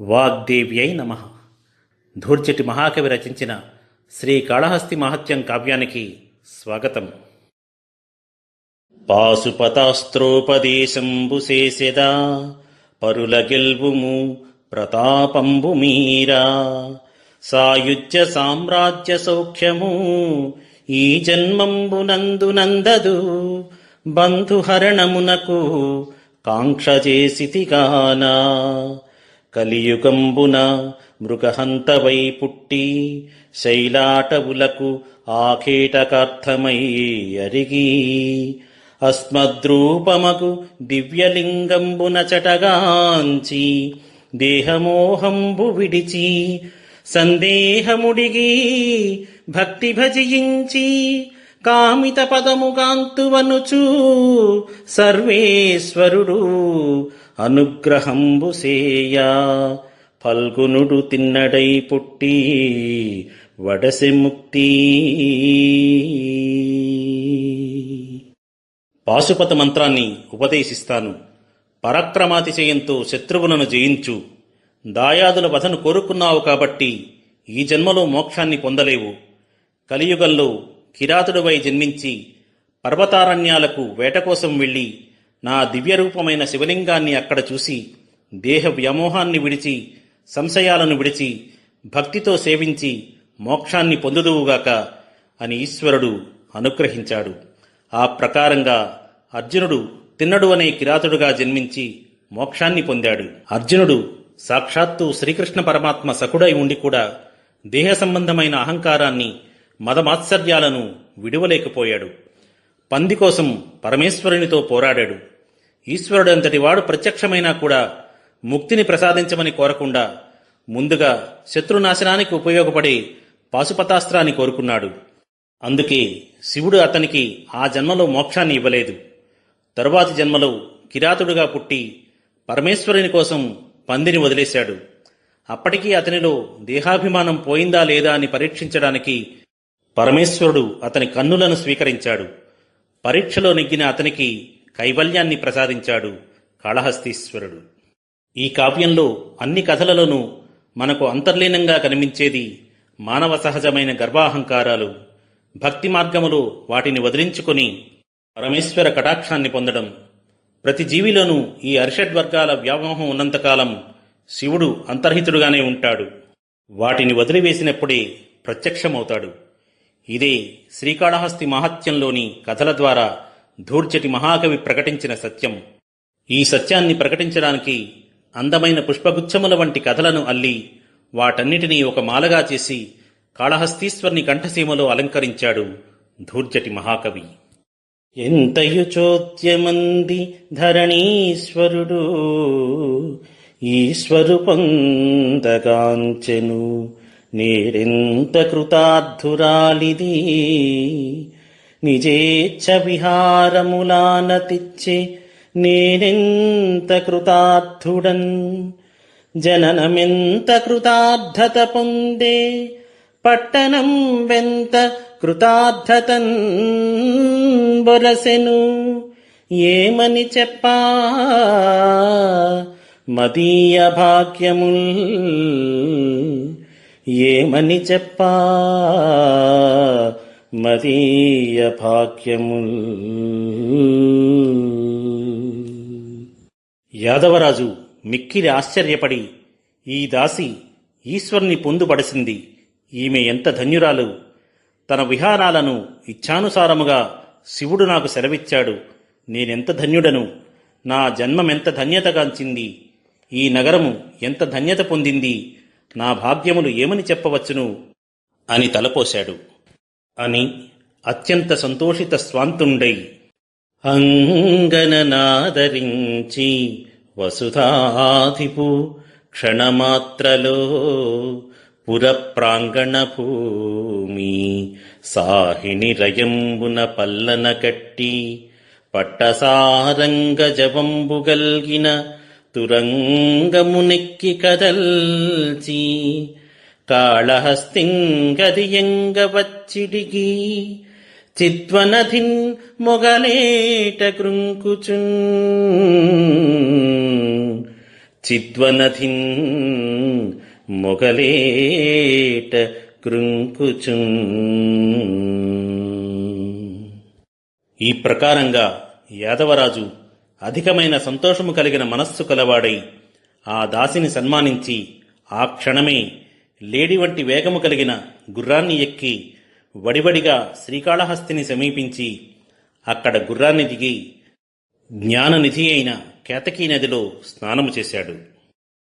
వాగ్దేవ్యై నమ. ధూర్చటి మహాకవి రచించిన శ్రీ కాళహస్తి మహత్యం కావ్యానికి స్వాగతం. పాశుపతాస్త్రోపదేశంబుసేసెదా పరుల గెల్వుము ప్రతాపంబు మీరా సాయుజ్య సామ్రాజ్య సౌఖ్యము ఈ జన్మంబునందునందదు బంధుహరణమునకు కాంక్ష చేసితిగానా కలియుగంబున మృగహంతవై పుట్టి శైలాటవులకు ఆకేటకార్థమై అరిగి అస్మద్రూపమగు దివ్యలింగంబున చటగాంచి దేహమోహంబు విడిచి సందేహముడిగి భక్తి భజించి కామిత పదముగాంతువనుచు సర్వేశ్వరుడు అనుగ్రహంబుసేయా ఫల్గునుడు తిన్నడై పుట్టి వడసె ముక్తి. పాశుపత మంత్రాన్ని ఉపదేశిస్తాను. పరక్రమాతిశయంతో శత్రువులను జయించు. దాయాదుల వధను కోరుకున్నావు కాబట్టి ఈ జన్మలో మోక్షాన్ని పొందలేవు. కలియుగంలో కిరాతుడవై జన్మించి పర్వతారణ్యాలకు వేట కోసం వెళ్ళి నా దివ్యరూపమైన శివలింగాన్ని అక్కడ చూసి దేహ వ్యామోహాన్ని విడిచి సంశయాలను విడిచి భక్తితో సేవించి మోక్షాన్ని పొందుదువుగాక అని ఈశ్వరుడు అనుగ్రహించాడు. ఆ ప్రకారంగా అర్జునుడు తిన్నడు అనే కిరాతుడుగా జన్మించి మోక్షాన్ని పొందాడు. అర్జునుడు సాక్షాత్తు శ్రీకృష్ణ పరమాత్మ సకుడై ఉండి కూడా దేహ సంబంధమైన అహంకారాన్ని మదమాత్సర్యాలను విడువలేకపోయాడు. పంది కోసం పరమేశ్వరునితో పోరాడాడు. ఈశ్వరుడంతటి వాడు ప్రత్యక్షమైనా కూడా ముక్తిని ప్రసాదించమని కోరకుండా ముందుగా శత్రునాశనానికి ఉపయోగపడే పాశుపతాస్త్రాన్ని కోరుకున్నాడు. అందుకే శివుడు అతనికి ఆ జన్మలో మోక్షాన్ని ఇవ్వలేదు. తరువాతి జన్మలో కిరాతుడుగా పుట్టి పరమేశ్వరుని కోసం పందిని వదిలేశాడు. అప్పటికీ అతనిలో దేహాభిమానం పోయిందా లేదా అని పరీక్షించడానికి పరమేశ్వరుడు అతని కన్నులను స్వీకరించాడు. పరీక్షలో నెగ్గిన అతనికి కైవల్యాన్ని ప్రసాదించాడు కాళహస్తీశ్వరుడు. ఈ కావ్యంలో అన్ని కథలలోనూ మనకు అంతర్లీనంగా కనిపించేది మానవ సహజమైన గర్వాహంకారాలు భక్తి మార్గములో వాటిని వదిలించుకొని పరమేశ్వర కటాక్షాన్ని పొందడం. ప్రతి జీవిలోనూ ఈ అరిషడ్ వర్గాల వ్యామోహం ఉన్నంతకాలం శివుడు అంతర్హితుడుగానే ఉంటాడు. వాటిని వదిలివేసినప్పుడే ప్రత్యక్షమవుతాడు. ఇదే శ్రీకాళహస్తి మహత్యంలోని కథల ద్వారా ధూర్చటి మహాకవి ప్రకటించిన సత్యం. ఈ సత్యాన్ని ప్రకటించడానికి అందమైన పుష్పగుచ్చముల వంటి కథలను అల్లి వాటన్నిటినీ ఒక మాలగా చేసి కాళహస్తీశ్వర్ని కంఠసీమలో అలంకరించాడు ధూర్జటి మహాకవి. ఎంతయు చోద్యమంది ధరణీశ్వరుడు ఈశ్వరు పొందగాంచెను నేరెంత కృతార్థురాలిది. నిజేచ్ఛ విహారములాన తిచ్చే నేనెంత కృతార్థుడన్? జననమెంత కృతార్థత పొందే? పట్టణం వెంత కృతార్థతన్ బొరసెను? ఏమని చెప్పా? మదీయ భాగ్యముల్ ఏమని చెప్పా? మదీయ భాగ్యముల్. యాదవరాజు మిక్కిలి ఆశ్చర్యపడి ఈ దాసి ఈశ్వర్ని పొందుపడిసింది. ఈమె ఎంత ధన్యురాలు! తన విహారాలను ఇచ్ఛానుసారముగా శివుడు నాకు సెలవిచ్చాడు. నేనెంత ధన్యుడను! నా జన్మమెంత ధన్యతగాంచింది. ఈ నగరము ఎంత ధన్యత పొందింది! నా భాగ్యములు ఏమని చెప్పవచ్చును? అని తలపోశాడు. అని అత్యంత సంతోషిత స్వాంతుండై అంగననాదరించి వసుధాధిపు క్షణమాత్రలో పురప్రాంగణ భూమి సాహిని రయంబున పల్లన కట్టి పట్టసారంగ జవంబుగల్గిన గల్గిన తురంగమునెక్కి కదల్చి కాళహస్తింగదియంగ వచ్చిడిగి చిత్వనధిన్ మొగలేట కృంకుచున్ చిద్వనధిన్ మొగలేట కృంకుచున్ ఈ ప్రకారంగా యాదవరాజు అధికమైన సంతోషము కలిగిన మనస్సు కలవాడై ఆ దాసిని సన్మానించి ఆ క్షణమే లేడి వంటి వేగము కలిగిన గుర్రాన్ని ఎక్కి వడివడిగా శ్రీకాళహస్తిని సమీపించి అక్కడ గుర్రాన్ని దిగి జ్ఞాననిధి అయిన కేతకీ నదిలో స్నానము చేశాడు.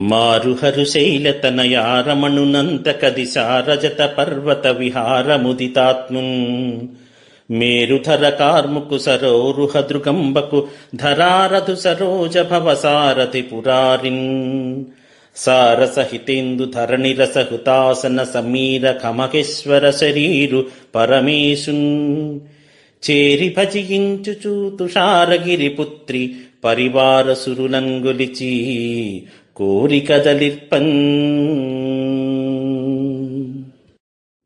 మారుహరు శైలతనయారమణునంతక సారజత పర్వత విహారముదితాత్మున్ మేరుధర కార్ముకు సరోరుహ దృగంబకు ధరారథు సరోజ భవసారథి పురారిన్. సారసహితేందు ధరణిరస హుతాసన సమీర కమకేశ్వర శరీరు పరమేశున్. చేరి భజించుచు తుషారగిరి పుత్రి పరివార సురులంగులిచి కోరికదలిర్పన్.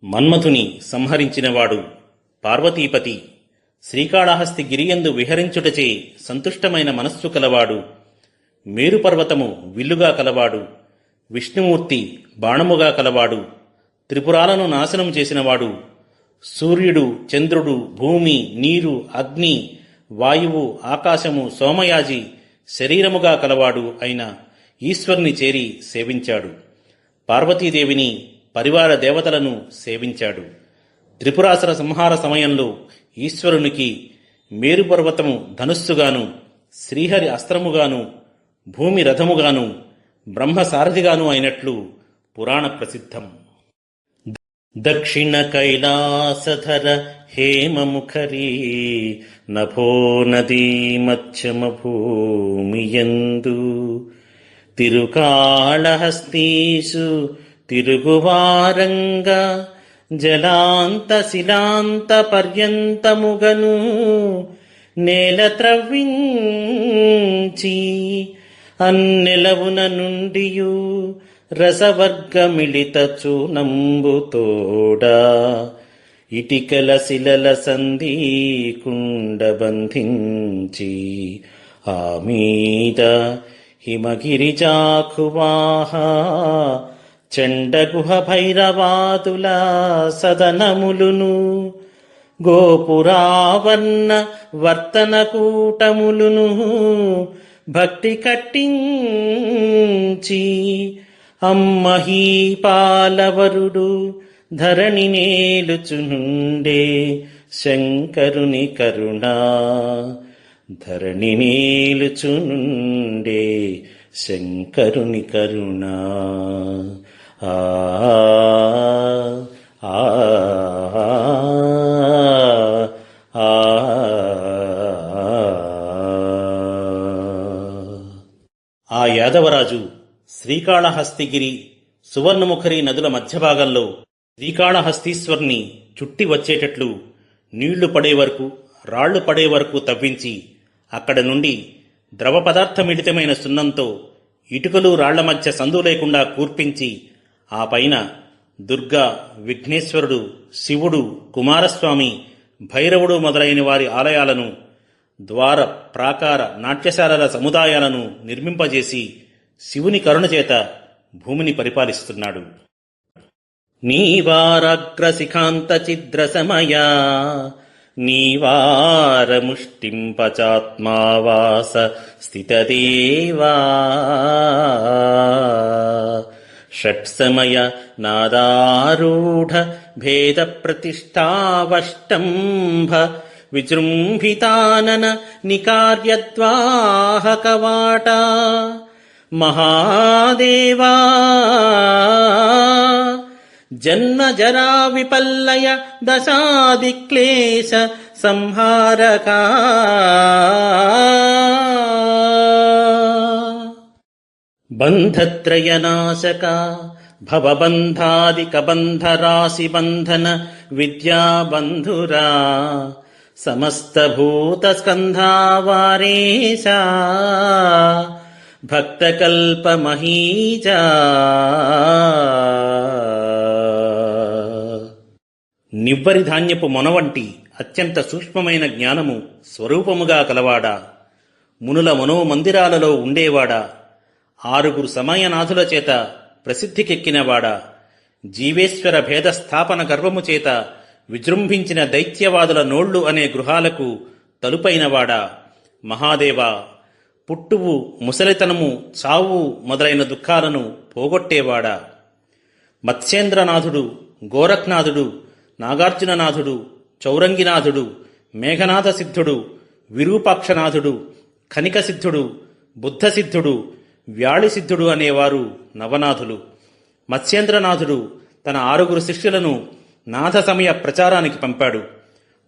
మన్మథుని సంహరించినవాడు పార్వతీపతి శ్రీకాళహస్తి గిరియందు విహరించుటచే సంతుష్టమైన మనస్సు కలవాడు మేరుపర్వతము విల్లుగా కలవాడు విష్ణుమూర్తి బాణముగా కలవాడు త్రిపురాలను నాశనం చేసినవాడు సూర్యుడు చంద్రుడు భూమి నీరు అగ్ని వాయువు ఆకాశము సోమయాజి శరీరముగా కలవాడు అయిన ఈశ్వరుని చేరి సేవించాడు. పార్వతీదేవిని పరివార దేవతలను సేవించాడు. త్రిపురాసుర సంహార సమయంలో ఈశ్వరునికి మేరుపర్వతము ధనుస్సుగాను శ్రీహరి అస్త్రముగాను భూమి రథముగాను బ్రహ్మ సారథిగాను అయినట్లు పురాణ ప్రసిద్ధం. దక్షిణ కైలాసధర హేమముఖరీ నభో నదీ మధ్యమ భూమియందు తిరుకాళహస్తీషు తిరుగువారంగా జలాంత శిలాంత పర్యంతముగను నేల త్రవ్వించి అన్నెలవున నుండియు రసవర్గమిళిత చూనంబుతోడా ఇటికల శిలల సంధి కుండబంధించి ఆ మీద హిమగిరిజాకువాహ చండగుహ భైరవాదుల సదనములును గోపురావర్ణ వర్తన కూటములును భక్తి కట్టించి అమ్మహీపాలవరుడు ధరణి నేలుచునుండే శంకరుని కరుణ. ధరణి నేలుచునుండే శంకరుని కరుణ. ఆ ఆ యాదవరాజు శ్రీకాళహస్తిగిరి సువర్ణముఖరి నదుల మధ్యభాగంలో శ్రీకాళహస్తీశ్వర్ని చుట్టి వచ్చేటట్లు నీళ్ళు పడే వరకు రాళ్ళు పడే వరకు తవ్వించి అక్కడ నుండి ద్రవ పదార్థమిళితమైన సున్నంతో ఇటుకలు రాళ్ళ మధ్య సందు లేకుండా కూర్పించి ఆ పైన దుర్గా విఘ్నేశ్వరుడు శివుడు కుమారస్వామి భైరవుడు మొదలైన వారి ఆలయాలను ద్వార ప్రాకార నాట్యశాలల సముదాయాలను నిర్మింపజేసి శివుని కరుణ చేత భూమిని పరిపాలిస్తున్నాడు. నీవారాగ్రశిఖాంతచిద్రసమయా సమయా నీవారముష్టింపచాత్మావాస స్థితదేవా. षट्समय नादारूढ भेदप्रतिष्ठावष्टम्भ विजृम्भितानन निकार्यद्वाहकवाटा। महादेवा! जन्म जराविपल्लय दशादिक्लेश संहारका। జరా విపల్లయ దశాదిక్లేశ సంహారకా బంధత్రయనాశక భవబంధాదిక బంధరాశి బంధన విద్యాబంధురా సమస్తభూత స్కంధావారేశా భక్తకల్పమహీజా నివ్వరి ధాన్యపు మొన వంటి అత్యంత సూక్ష్మమైన జ్ఞానము స్వరూపముగా కలవాడా? మునుల మనోమందిరాలలో ఉండేవాడా? ఆరుగురు సమయనాథుల చేత ప్రసిద్ధికెక్కినవాడా? జీవేశ్వర భేద స్థాపన గర్వము చేత విజృంభించిన దైత్యవాదుల నోళ్ళు అనే గృహాలకు తలుపైనవాడా? మహాదేవా పుట్టువు ముసలితనము చావు మొదలైన దుఃఖాలను పోగొట్టేవాడా? మత్స్యేంద్రనాథుడు గోరఖ్నాథుడు నాగార్జుననాథుడు చౌరంగినాథుడు మేఘనాథ సిద్ధుడు విరూపాక్షనాథుడు కనికసిద్ధుడు బుద్ధసిద్ధుడు వ్యాళిసిద్ధుడు అనేవారు నవనాథులు. మత్స్యేంద్రనాథుడు తన ఆరుగురు శిష్యులను నాథ సమయ ప్రచారానికి పంపాడు.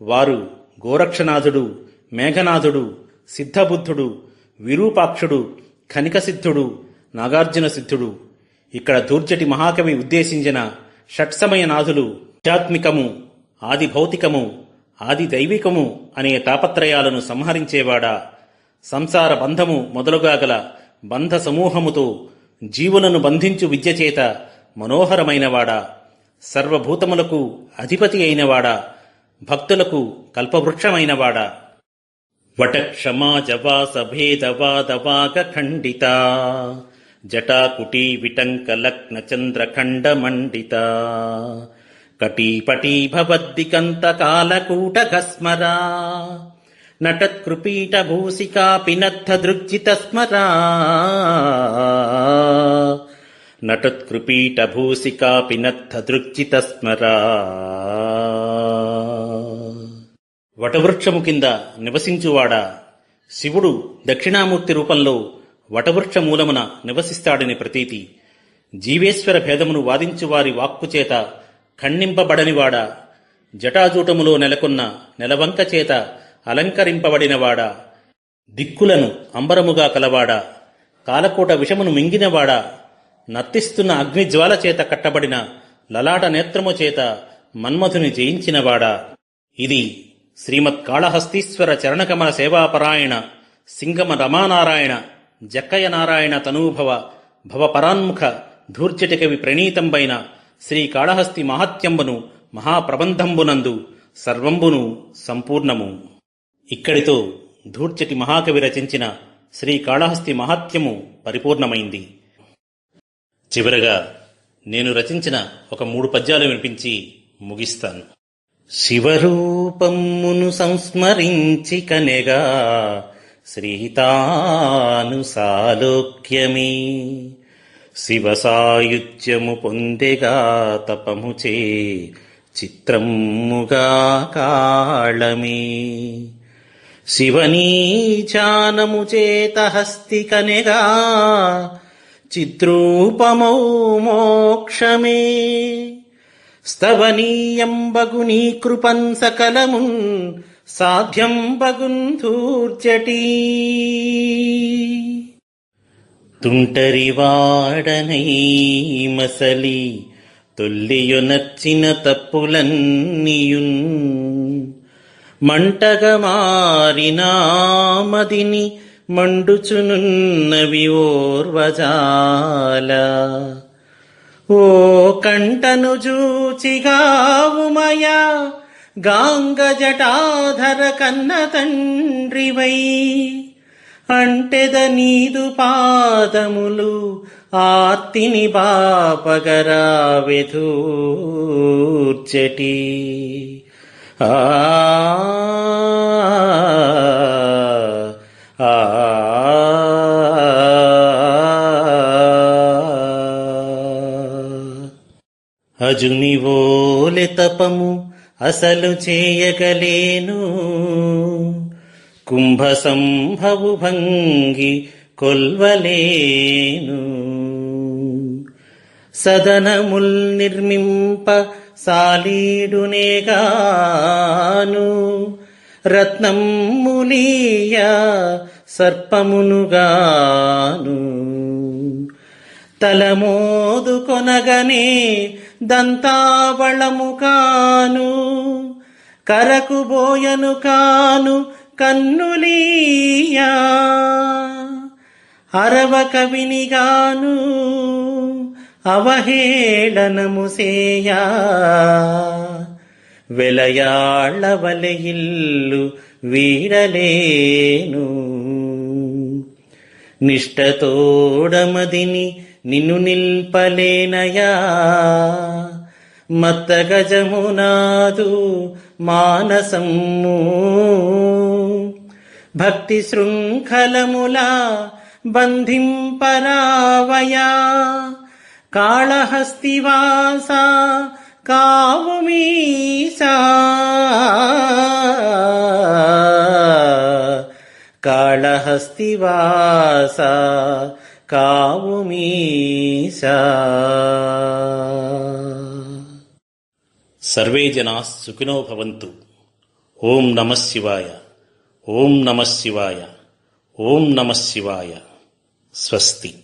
వారు గోరక్షనాథుడు మేఘనాథుడు సిద్ధబుద్ధుడు విరూపాక్షుడు ఖనికసిద్ధుడు నాగార్జున సిద్ధుడు ఇక్కడ దూర్జటి మహాకవి ఉద్దేశించిన షట్సమయ నాథులు ఆధ్యాత్మికము ఆది భౌతికము ఆది దైవికము అనే తాపత్రయాలను సంహరించేవాడా? సంసార బంధము మొదలుగా గల బంధ సమూహముతో జీవులను బంధించు విద్యచేత మనోహరమైనవాడా సర్వభూతములకు అధిపతి అయినవాడా భక్తులకు కల్పవృక్షమైనవాడా. వటక్షమాజవాస భేదవాదవాగ ఖండిత జటాకుటీ విటంకలగ్న చంద్రఖండ మండిత కటీపటీ దృగ్జిత స్మరా భూసికా దృగ్జిత స్మరా వటవృక్షము కింద నివసించువాడా శివుడు దక్షిణామూర్తి రూపంలో వటవృక్ష మూలమున నివసిస్తాడని ప్రతీతి. జీవేశ్వర భేదమును వాదించువారి వాక్కుచేత ఖండింపబడనివాడా. జటాజూటములో నెలకొన్న నెలవంక చేత అలంకరింపబడినవాడా? దిక్కులను అంబరముగా కలవాడా? కాలకోట విషమును మింగినవాడా? నర్తిస్తున్న అగ్నిజ్వాల చేత కట్టబడిన లలాట నేత్రము చేత మన్మథుని జయించినవాడా? ఇది శ్రీమత్ కాళహస్తీశ్వర చరణకమల సేవాపరాయణ సింగమ రమానారాయణ జక్కయ్య నారాయణ తనూభవ భవపరాన్ముఖ ధూర్జటికవి ప్రణీతంబైన శ్రీ కాళహస్తి మహాత్యంబును మహాప్రబంధంబునందు సర్వంబును సంపూర్ణము. ఇక్కడితో ధూర్చటి మహాకవి రచించిన శ్రీ కాళహస్తి మహాత్యము పరిపూర్ణమైంది. చివరగా నేను రచించిన ఒక మూడు పద్యాలు వినిపించి ముగిస్తాను. శివరూపమును సంస్మరించి కనెగా శ్రీతాను సాలోక్యమే శివ సాయుధ్యము పొందెగా తపముచే చిత్రముగా కాళమే. శివనీచానము చేతహస్తికనిగా చేత చిద్రూపమౌ మోక్షమే. స్తవనీయం బగునీ కృపం సకలమున్ సాధ్యం బగున్ ధూర్జటీ తుంటరివాడనై మసలి తొల్లియునర్చిన తప్పులన్నీయున్ మంటగా మారినామదిని మండుచునున్నవి ఓర్వజాల. ఓ కంటను జూచిగావుమయా గాంగ జటాధర కన్న తండ్రివై. అంటెద నీదు పాదములు ఆర్తిని బాపగరా వెధూర్చటి ఆ ఆ తపము అసలు చేయగలేను. కుంభ సంభవు భంగి కొల్వలేను. సదనముల్ నిర్మింప సాలీడునేగాను. రత్నములీయ సర్పమునుగాను. తలమోదు కొనగనే దంతావళము కాను కరకు బోయను కాను కన్నులీయా. అరవ కవినిగాను. అవహేళనము సేయా. వెలయాళ్ళ వలెయిల్లు వీడలేను. నిష్టతోడమదిని నిన్ను నిల్పలేనయా. మత్త గజమునాదు మానసము భక్తి శృంఖలములా బంధింపరావయా. ಕಾಳಹಸ್ತಿವಾಸ, ಕಾವುಮೀಸ. ಕಾಳಹಸ್ತಿವಾಸ, ಕಾವುಮೀಸ. ಸರ್ವೇ ಜನಾ ಸುಖಿನೋ ಭವಂತು. ಓಂ ನಮಃ ಶಿವಾಯ, ಓಂ ನಮಃ ಶಿವಾಯ, ಓಂ ನಮಃ ಶಿವಾಯ. ಸ್ವಸ್ತಿ.